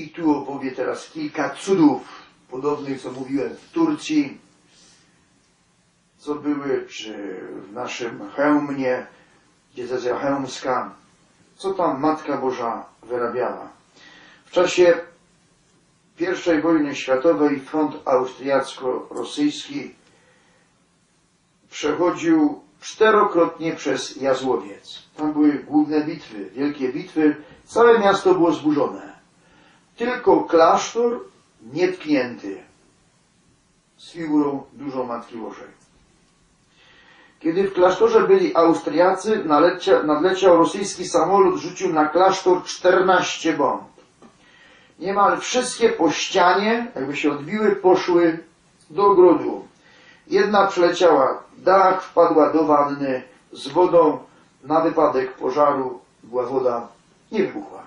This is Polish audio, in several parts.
I tu opowie teraz kilka cudów, podobnych co mówiłem w Turcji, co były, czy w naszym Chełmnie, diecezja chełmska, co tam Matka Boża wyrabiała. W czasie I wojny światowej front austriacko-rosyjski przechodził czterokrotnie przez Jazłowiec. Tam były główne bitwy, wielkie bitwy. Całe miasto było zburzone. Tylko klasztor nietknięty z figurą dużą Matki Bożej. Kiedy w klasztorze byli Austriacy, nadleciał, nadleciał rosyjski samolot, rzucił na klasztor 14 bomb. Niemal wszystkie po ścianie, jakby się odbiły, poszły do ogrodu. Jedna przeleciała dach, wpadła do wanny z wodą. Na wypadek pożaru była woda, nie wybuchła.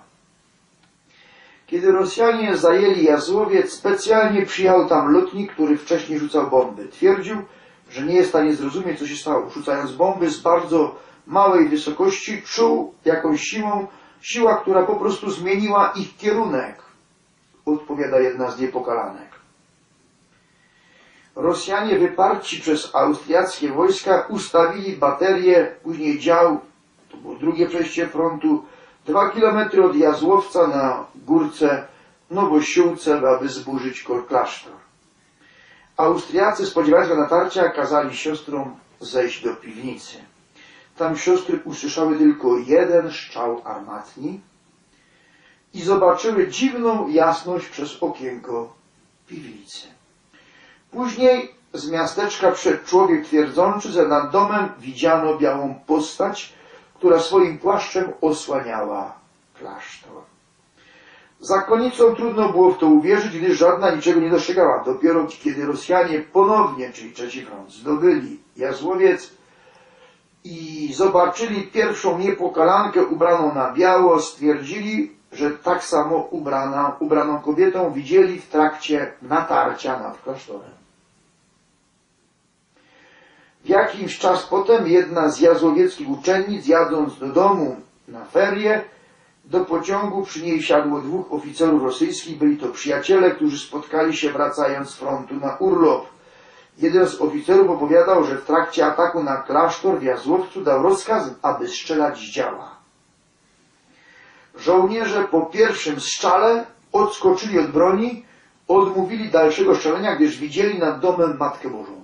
Kiedy Rosjanie zajęli Jazłowiec, specjalnie przyjechał tam lotnik, który wcześniej rzucał bomby. Twierdził, że nie jest w stanie zrozumieć, co się stało. Rzucając bomby z bardzo małej wysokości, czuł jakąś siłą, siła, która po prostu zmieniła ich kierunek, odpowiada jedna z niepokalanek. Rosjanie wyparci przez austriackie wojska ustawili baterię, później dział, to było drugie przejście frontu, dwa kilometry od Jazłowca na górce Nowosiłce, aby zburzyć klasztor. Austriacy spodziewając się natarcia kazali siostrom zejść do piwnicy. Tam siostry usłyszały tylko jeden szczał armatni i zobaczyły dziwną jasność przez okienko piwnicy. Później z miasteczka przed człowiek twierdzący, że nad domem widziano białą postać, która swoim płaszczem osłaniała klasztor. Zakonnicom trudno było w to uwierzyć, gdyż żadna niczego nie dostrzegała. Dopiero kiedy Rosjanie ponownie, czyli trzeci front, zdobyli Jazłowiec i zobaczyli pierwszą niepokalankę ubraną na biało, stwierdzili, że tak samo ubrana, ubraną kobietą widzieli w trakcie natarcia nad klasztorem. W jakimś czas potem jedna z jazłowieckich uczennic, jadąc do domu na ferie, do pociągu przy niej siadło dwóch oficerów rosyjskich. Byli to przyjaciele, którzy spotkali się wracając z frontu na urlop. Jeden z oficerów opowiadał, że w trakcie ataku na klasztor w Jazłowcu dał rozkaz, aby strzelać z działa. Żołnierze po pierwszym strzale odskoczyli od broni, odmówili dalszego strzelania, gdyż widzieli nad domem Matkę Bożą.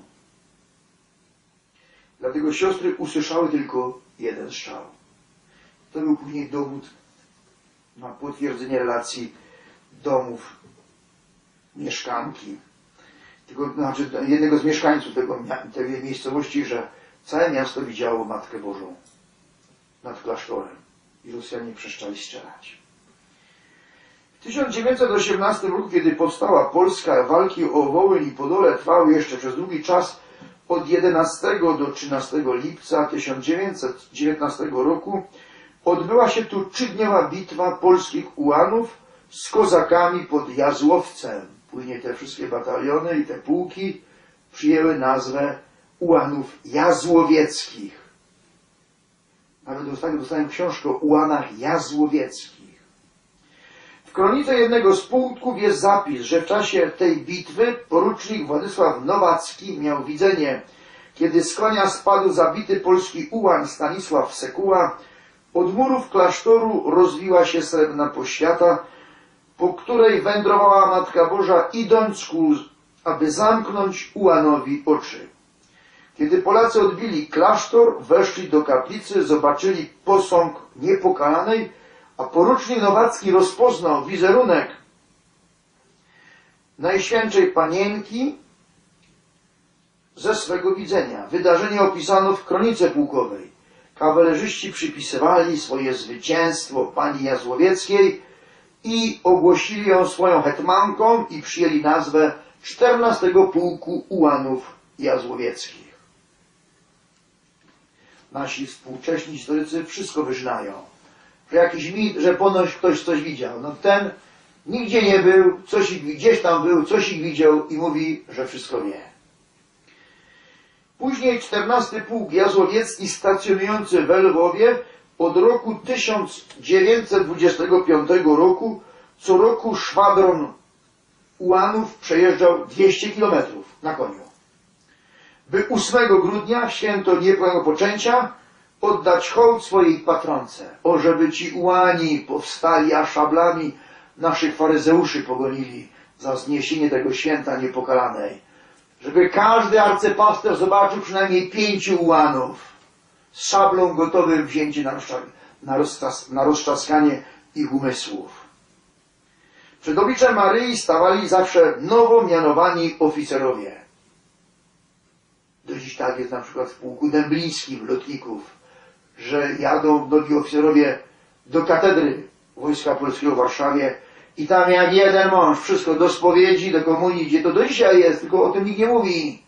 Dlatego siostry usłyszały tylko jeden strzał. To był później dowód na potwierdzenie relacji domów mieszkanki, tego, znaczy jednego z mieszkańców tego, tej miejscowości, że całe miasto widziało Matkę Bożą nad klasztorem i Rosjanie przeszczali strzelać. W 1918 roku, kiedy powstała Polska, walki o Wołyń i Podole trwały jeszcze przez długi czas, od 11 do 13 lipca 1919 roku odbyła się tu trzydniowa bitwa polskich ułanów z kozakami pod Jazłowcem. Później te wszystkie bataliony i te pułki przyjęły nazwę ułanów jazłowieckich. Nawet dostałem, dostałem książkę o ułanach jazłowieckich. W kronice jednego z pułków jest zapis, że w czasie tej bitwy porucznik Władysław Nowacki miał widzenie, kiedy z konia spadł zabity polski ułań Stanisław Sekuła, od murów klasztoru rozwiła się srebrna poświata, po której wędrowała Matka Boża, idąc ku, aby zamknąć ułanowi oczy. Kiedy Polacy odbili klasztor, weszli do kaplicy, zobaczyli posąg niepokalanej, a porucznik Nowacki rozpoznał wizerunek Najświętszej Panienki ze swego widzenia. Wydarzenie opisano w kronice pułkowej. Kawalerzyści przypisywali swoje zwycięstwo pani Jazłowieckiej i ogłosili ją swoją hetmanką i przyjęli nazwę 14 Pułku Ułanów Jazłowieckich. Nasi współcześni historycy wszystko wyznają. Jakiś mit, że ponoć ktoś coś widział. No ten nigdzie nie był, coś gdzieś tam był, coś ich widział i mówi, że wszystko wie. Później 14 Pułk Jazłowiecki stacjonujący w Lwowie od roku 1925 roku co roku szwadron ułanów przejeżdżał 200 kilometrów na koniu. By 8 grudnia, święto niepłego poczęcia, oddać hołd swojej patronce. O, żeby ci ułani powstali, a szablami naszych faryzeuszy pogonili za zniesienie tego święta niepokalanej. Żeby każdy arcypasterz zobaczył przynajmniej pięciu ułanów z szablą gotowym wzięcie na, rozcza- na, roztrzaskanie ich umysłów. Przed obliczem Maryi stawali zawsze nowo mianowani oficerowie. Do dziś tak jest na przykład w pułku dęblińskim lotników, że jadą nowi oficerowie do katedry Wojska Polskiego w Warszawie i tam jak jeden mąż, wszystko do spowiedzi, do komunii, gdzie to do dzisiaj jest, tylko o tym nikt nie mówi.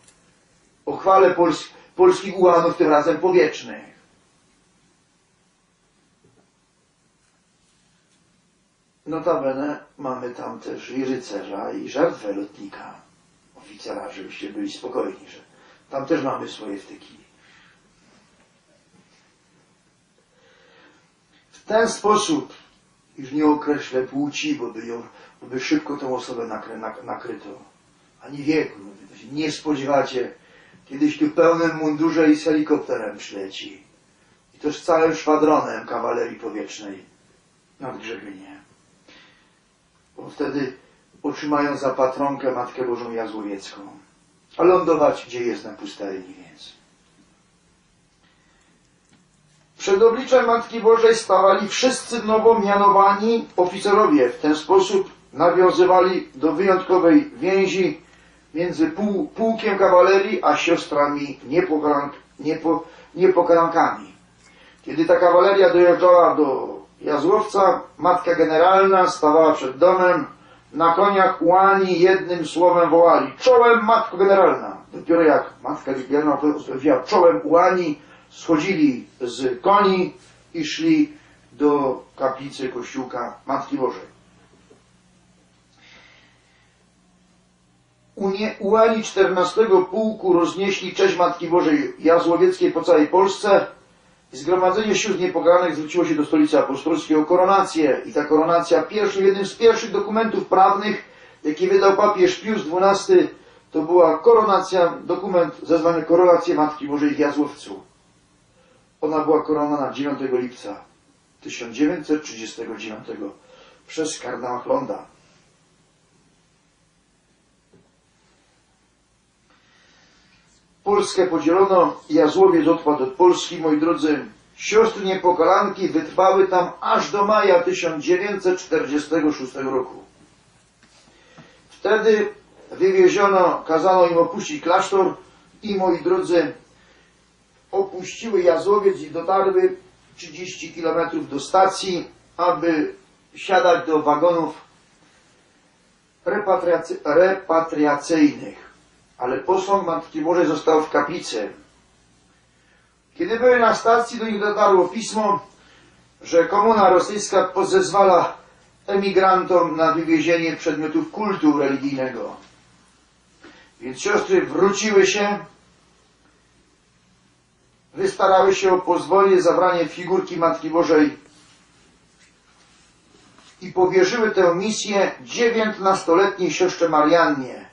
O chwale Pols polskich ułanów, tym razem powietrznych. Notabene mamy tam też i rycerza, i żertwę lotnika, oficera, żebyście byli spokojni, że tam też mamy swoje wtyki. Ten sposób, już nie określę płci, bo by, ją, bo by szybko tą osobę nakry, nak, nakryto, ani wieku. no się nie spodziewacie, kiedyś tu pełnym mundurze i z helikopterem przyleci. I to z całym szwadronem kawalerii powietrznej nad Grzebienie. Bo wtedy otrzymają za patronkę Matkę Bożą Jazłowiecką. A lądować gdzie jest na pustyni więc. Przed obliczem Matki Bożej stawali wszyscy nowo mianowani oficerowie. W ten sposób nawiązywali do wyjątkowej więzi między pół, pułkiem kawalerii a siostrami niepokalank, niepo, niepokalankami. Kiedy ta kawaleria dojeżdżała do Jazłowca, matka generalna stawała przed domem, na koniach ułani jednym słowem wołali czołem matko generalna. Dopiero jak matka generalna powiedziała czołem ułani, schodzili z koni i szli do kaplicy kościółka Matki Bożej. Ułani 14 pułku roznieśli cześć Matki Bożej Jazłowieckiej po całej Polsce i zgromadzenie sióstr niepokalanych zwróciło się do stolicy apostolskiej o koronację i ta koronacja pierwszy, jednym z pierwszych dokumentów prawnych, jaki wydał papież Pius XII, to była koronacja, dokument zezwany Koronację Matki Bożej w Jazłowcu. Ona była koronana 9 lipca 1939 przez kardynała Chlonda. Polskę podzielono, Jazłowiec odpadł od Polski, moi drodzy. Siostry niepokalanki wytrwały tam aż do maja 1946 roku. Wtedy wywieziono, kazano im opuścić klasztor i, moi drodzy, opuściły Jazłowiec i dotarły 30 km do stacji, aby siadać do wagonów repatriacy, repatriacyjnych. Ale posąg Matki Bożej został w kaplicy. Kiedy były na stacji, do nich dotarło pismo, że komuna rosyjska pozezwala emigrantom na wywiezienie przedmiotów kultu religijnego. Więc siostry wróciły się, wystarały się o pozwolenie zabranie figurki Matki Bożej i powierzyły tę misję dziewiętnastoletniej siostrze Mariannie,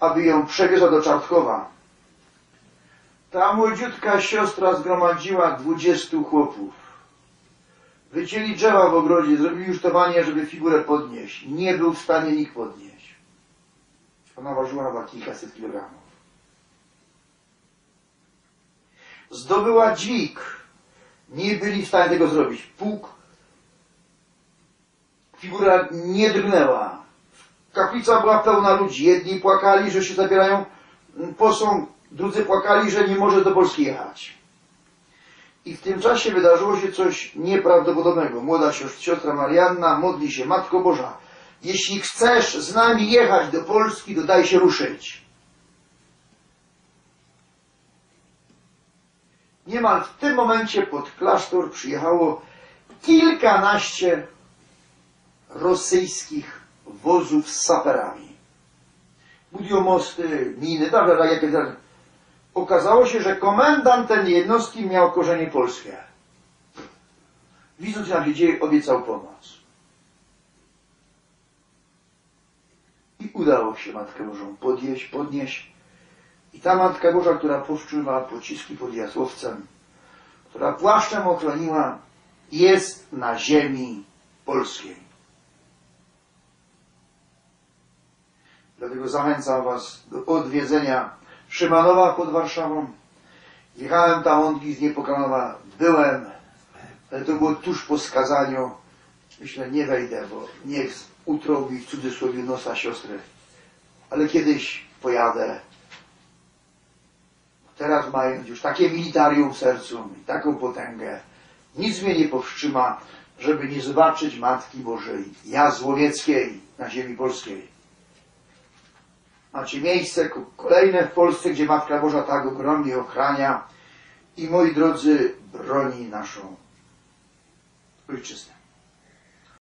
aby ją przewiezła do Czartkowa. Ta młodziutka siostra zgromadziła dwudziestu chłopów. Wycięli drzewa w ogrodzie, zrobili jusztowanie, żeby figurę podnieść. Nie był w stanie nikt podnieść. Ona ważyła chyba kilkaset kilogramów. Zdobyła dźwig. Nie byli w stanie tego zrobić. Pług. Figura nie drgnęła. Kaplica była pełna ludzi. Jedni płakali, że się zabierają posąg, drudzy płakali, że nie może do Polski jechać. I w tym czasie wydarzyło się coś nieprawdopodobnego. Młoda siostra Marianna modli się, Matko Boża, jeśli chcesz z nami jechać do Polski, to daj się ruszyć. Niemal w tym momencie pod klasztor przyjechało kilkanaście rosyjskich wozów z saperami. Budują mosty, miny, tak, tak, jak tak. Okazało się, że komendant tej jednostki miał korzenie polskie. Widząc, jak się dzieje, obiecał pomoc. I udało się Matkę Bożą podjeść, podnieść. I ta Matka Boża, która powstrzymywała pociski pod Jasłowcem, która płaszczem ochroniła, jest na ziemi polskiej. Dlatego zachęcam Was do odwiedzenia Szymanowa pod Warszawą. Jechałem tam ongi z Niepokanowa, byłem, ale to było tuż po skazaniu. Myślę, nie wejdę, bo niech utrobi w cudzysłowie nosa siostry. Ale kiedyś pojadę. Teraz mając już takie militarium w sercu i taką potęgę, nic mnie nie powstrzyma, żeby nie zobaczyć Matki Bożej, Jazłowieckiej na ziemi polskiej. Macie miejsce ko- kolejne w Polsce, gdzie Matka Boża tak ogromnie ochrania i moi drodzy, broni naszą ojczyznę.